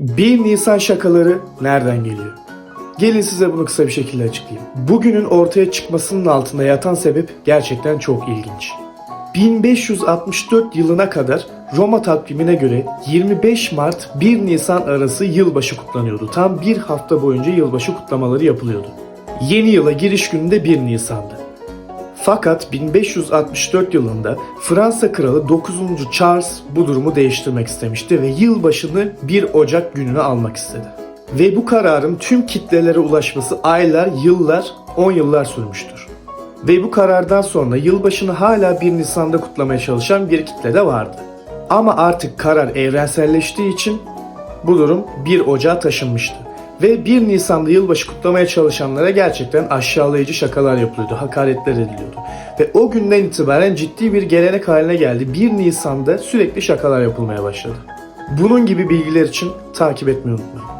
1 Nisan şakaları nereden geliyor? Gelin size bunu kısa bir şekilde açıklayayım. Bugünün ortaya çıkmasının altında yatan sebep gerçekten çok ilginç. 1564 yılına kadar Roma takvimine göre 25 Mart 1 Nisan arası yılbaşı kutlanıyordu. Tam bir hafta boyunca yılbaşı kutlamaları yapılıyordu. Yeni yıla giriş günü de 1 Nisan'dı. Fakat 1564 yılında Fransa kralı 9. Charles bu durumu değiştirmek istemişti ve yılbaşını 1 Ocak gününe almak istedi. Ve bu kararın tüm kitlelere ulaşması aylar, yıllar, 10 yıllar sürmüştür. Ve bu karardan sonra yılbaşını hala 1 Nisan'da kutlamaya çalışan bir kitle de vardı. Ama artık karar evrenselleştiği için bu durum 1 Ocağa taşınmıştı. Ve 1 Nisan'da yılbaşı kutlamaya çalışanlara gerçekten aşağılayıcı şakalar yapılıyordu, hakaretler ediliyordu. Ve o günden itibaren ciddi bir gelenek haline geldi. 1 Nisan'da sürekli şakalar yapılmaya başladı. Bunun gibi bilgiler için takip etmeyi unutmayın.